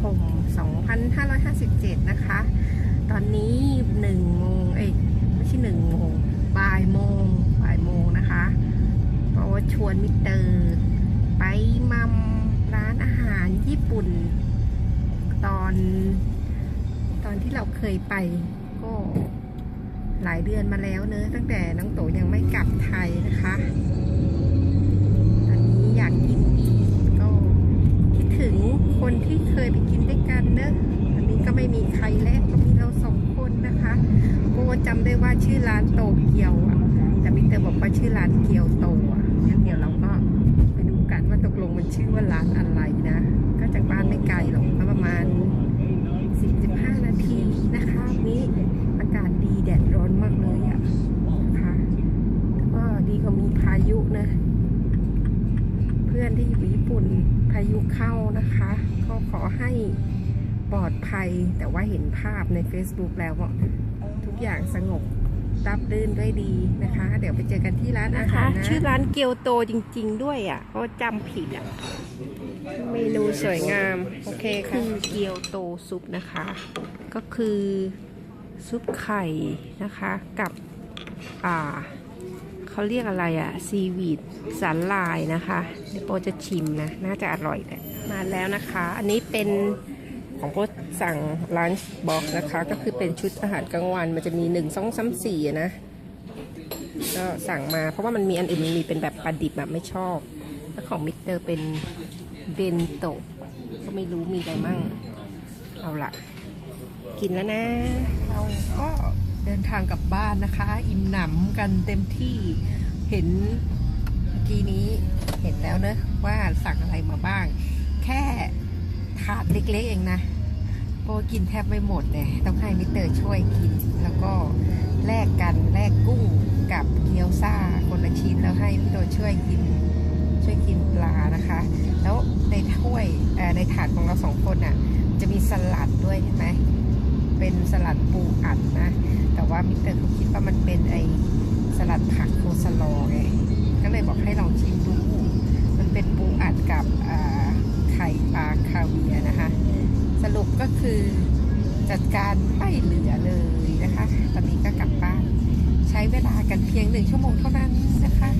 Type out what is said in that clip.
คม 2557 นะคะ ตอนนี้1โมงเอ้ยไม่ใช่1โมงบ่ายโมงบ่ายโมงนะคะเพราะว่าชวนมิสเตอร์ ไปมัมร้านอาหารญี่ปุ่น ตอน ตอนที่เราเคยไปก็หลายเดือนมาแล้วเนอะตั้งแต่น้องโตยังไม่กลับ ด้วยกันเนอะตอนนี้ก็ไม่มีใครแล้วก็มีเราสองคนนะคะโก็จำได้ว่าชื่อร้านโตเกียวอะแต่มิเตอร์บอกว่าชื่อร้านเกียวโตอะงั้นเดี๋ยวเราก็ไปดูกันว่าตกลงมันชื่อว่าร้านอะไรนะ ก็จากบ้านไม่ไกลหรอกประมาณ10-15นาทีนะคะวันนี้อากาศดีแดดร้อนมากเลยอะนะคะก็ดีกว่ามีพายุนะ เพื่อนที่อยู่ญี่ปุ่นพายุเข้านะคะ ก็ขอให้ปลอดภัย แต่ว่าเห็นภาพใน Facebook แล้วว่าทุกอย่างสงบรับรื่นด้วยดีนะคะ เดี๋ยวไปเจอกันที่ร้านอาหารนะชื่อร้านเกียวโตจริง ๆ ด้วยอะเพราะจำผิดอะเมนูสวยงาม โอเคค่ะคือเกียวโตซุปนะคะ ก็คือซุปไข่นะคะกับอ่า เขาเรียกอะไรอะซีวีดสาลายนะคะ เดี๋ยวโปจะชิมนะ น่าจะอร่อยแหละ มาแล้วนะคะ อันนี้เป็นของโปสั่งลันช์บ็อกนะคะ ก็คือเป็นชุดอาหารกลางวัน มันจะมีหนึ่งสองสามสี่นะ ก็สั่งมาเพราะว่ามันมีอันอื่นมันมีเป็นแบบปลาดิบแบบไม่ชอบ แล้วของมิสเตอร์เป็นเบนโตะก็ไม่รู้มีอะไรมั่ง เอาละกินแล้วนะ เราก็ เดินทางกลับบ้านนะคะ อิ่มหนำกันเต็มที่เห็นเมื่อกี้นี้เห็นแล้วเนอะว่าสั่งอะไรมาบ้าง แค่ถาดเล็กๆเองนะโปกินแทบไม่หมดเลยต้องให้มิเตอร์ช่วยกิน แล้วก็แลกกันแลกกุ้งกับเกี๊ยวซ่าคนละชิ้นแล้วให้พี่โดช่วยกินช่วยกินปลานะคะ แล้วในถ้วยเอ่ในถาดของเราสองคนน่ะจะมีสลัดด้วยใช่ไหม เป็นสลัดปูอัดนะ แต่ว่ามิสเตอร์เขาคิดว่ามันเป็นไอสลัดผักโคสลอไงก็เลยบอกให้ลองชิมดู มันเป็นปูอัดกับไข่ปลาคาเวียนะคะ สรุปก็คือจัดการไม่เหลือเลยนะคะ ตอนนี้ก็กลับบ้าน ใช้เวลากันเพียงหนึ่งชั่วโมงเท่านั้นนะคะ